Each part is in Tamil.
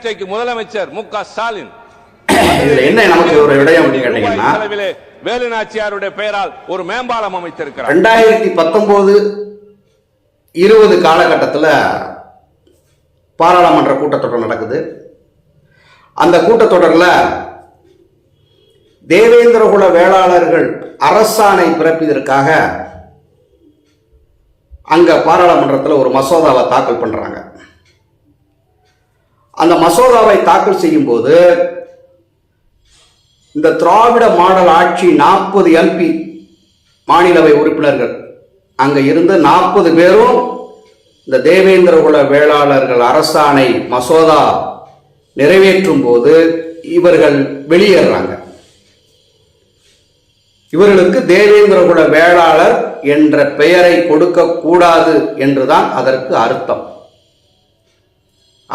நேற்றைக்கு முதலமைச்சர் மு க ஸ்டாலின். என்ன நமக்கு ஒரு விடயம் அப்படின்னு கேட்டீங்கன்னா பெயரால் ஒரு மேம்பாலம் அமைத்திருக்கிறார். ரெண்டாயிரத்தி பத்தொன்பது இருபது காலகட்டத்தில் பாராளுமன்ற கூட்டத்தொடர் நடக்குது. அந்த கூட்டத்தொடரில் தேவேந்திரகுல வேளாளர்கள் அரசாணை பிறப்பிதற்காக அங்க பாராளுமன்றத்தில் ஒரு மசோதாவை தாக்கல் பண்றாங்க. அந்த மசோதாவை தாக்கல் செய்யும்போது இந்த திராவிட மாடல் ஆட்சி நாற்பது எம்பி மாநிலவை உறுப்பினர்கள் அங்கே இருந்து நாற்பது பேரும் இந்த தேவேந்திரகுல வேளாளர்கள் அரசாணை மசோதா நிறைவேற்றும் போது இவர்கள் வெளியேறாங்க. இவர்களுக்கு தேவேந்திரகுல வேளாளர் என்ற பெயரை கொடுக்க கூடாது என்றுதான் அதற்கு அர்த்தம்.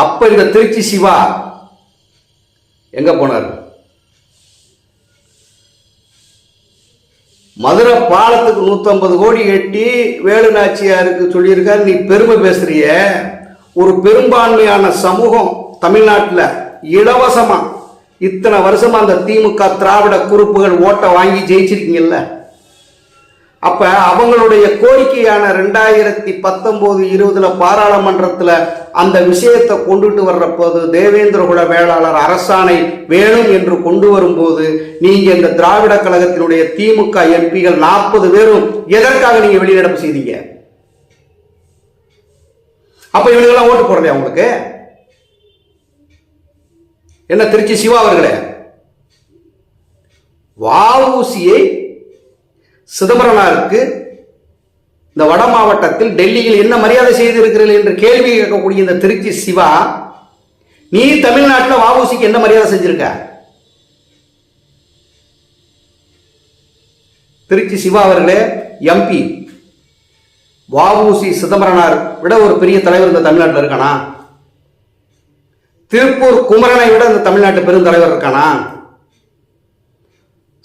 அப்போ இந்த திருச்சி சிவா எங்கே போனார்? மதுரை பாலத்துக்கு 150 கோடி கட்டி வேலு நாச்சியாருக்கு சொல்லியிருக்காரு நீ பெருமை பேசுறிய. ஒரு பெரும்பான்மையான சமூகம் தமிழ்நாட்டில் இலவசமாக இத்தனை வருஷமாக அந்த திமுக திராவிட குறுப்புகள் ஓட்டை வாங்கி ஜெயிச்சிருக்கீங்கல்ல. அப்ப அவங்களுடைய கோரிக்கையான ரெண்டாயிரத்தி பத்தொன்பது இருபதுல பாராளுமன்றத்துல அந்த விஷயத்தை கொண்டுட்டு வர்றப்போது போது தேவேந்திரகுல வேளாளர் அரசாணை வேணும் என்று கொண்டு வரும்போது நீங்க இந்த திராவிட கழகத்தினுடைய திமுக எம்பிகள் நாற்பது பேரும் எதற்காக நீங்க வெளிநடப்பு செய்தீங்க? அப்ப இவனுக்கெல்லாம் ஓட்டு போடுறதே உங்களுக்கு? என்ன திருச்சி சிவா அவர்களே? வாவூசியை சிதம்பரனாருக்கு இந்த வட மாவட்டத்தில் டெல்லியில் என்ன மரியாதை செய்திருக்கிறீர்கள் என்று கேள்வி கேட்கக்கூடிய இந்த திருச்சி சிவா நீ தமிழ்நாட்டில் வஉசிக்கு என்ன மரியாதை செஞ்சிருக்க? திருச்சி சிவா அவர்களே எம்பி வஉசி சிதம்பரனார் விட ஒரு பெரிய தலைவர் இந்த தமிழ்நாட்டில் இருக்கானா? திருப்பூர் குமரனை விட இந்த தமிழ்நாட்டு பெருந்தலைவர் இருக்கானா?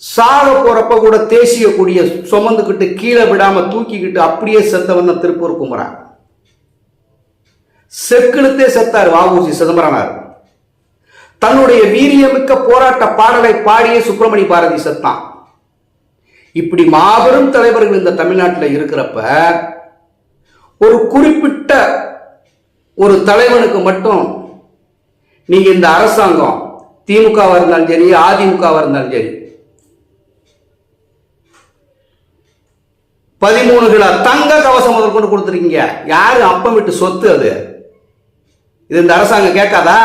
சாக போறப்ப கூட தேசிய கொடியை சுமந்துக்கிட்டு கீழே விடாம தூக்கிக்கிட்டு அப்படியே செத்த வந்த திருப்பூர் குமரன். செக்கிழுத்தே செத்தார் வாவூசி சிதம்பரனார். தன்னுடைய வீரியமிக்க போராட்ட பாடலை பாடிய சுப்பிரமணி பாரதி செத்தான். இப்படி மாபெரும் தலைவர்கள் இந்த தமிழ்நாட்டில் இருக்கிறப்ப ஒரு குறிப்பிட்ட ஒரு தலைவனுக்கு மட்டும் நீங்க இந்த அரசாங்கம் திமுகவா இருந்தாலும் சரி அதிமுகவா இருந்தாலும் சரி பதிமூணு கிலோ தங்க கவசம் முதல் கொண்டு கொடுத்துருக்கீங்க. யாரு அப்பம் விட்டு சொத்து அது? இது இந்த அரசாங்கம் கேட்காதா?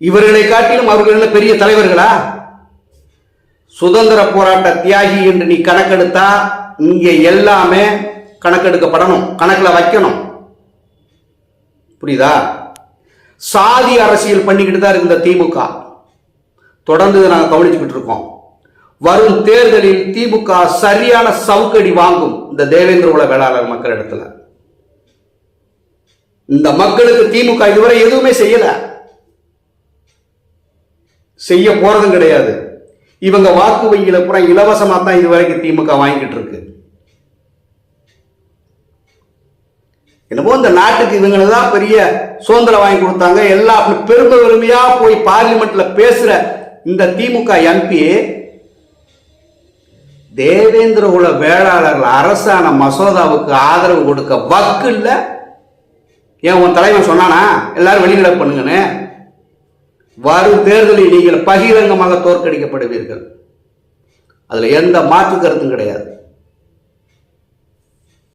இவர்களை காட்டிலும் அவர்கள் என்ன பெரிய தலைவர்களா? சுதந்திர போராட்ட தியாகி என்று நீ கணக்கெடுத்தா இங்க எல்லாமே கணக்கெடுக்கப்படணும். கணக்கில் வைக்கணும். புரியுதா? சாதி அரசியல் பண்ணிக்கிட்டு தான் இருக்கு இந்த திமுக. தொடர்ந்து நாங்கள் கவனிச்சுக்கிட்டு இருக்கோம். வரும் தேர்தலில் திமுக சரியான சவுக்கடி வாங்கும் இந்த தேவேந்திர குல வேளாளர் மக்களிடத்துல இந்த மக்களுக்கு திமுக இதுவரை எதுவுமே செய்யல. செய்ய போறதும் கிடையாது. இவங்க வாக்கு வங்கியில பூரா இலவசமா தான் இதுவரைக்கும் திமுக வாங்கிட்டு இருக்கு. என்னமோ இந்த நாட்டுக்கு இவங்களை தான் பெரிய சுதந்திரம் வாங்கி கொடுத்தாங்க. எல்லாம் பெருமை பெருமையா போய் பார்லிமெண்ட்ல பேசுற இந்த திமுக எம்பி தேவேந்திரகுல வேளாளர்கள் அரசாண மசோதாவுக்கு ஆதரவு கொடுக்க வக்கு இல்லை. ஏன் உன் தலைவன் சொன்னானா? எல்லாரும் வெளிநடப்பு பண்ணுங்கன்னு. வரும் தேர்தலில் நீங்கள் பகிரங்கமாக தோற்கடிக்கப்படுவீர்கள். அதில் எந்த மாற்று கருத்தும் கிடையாது.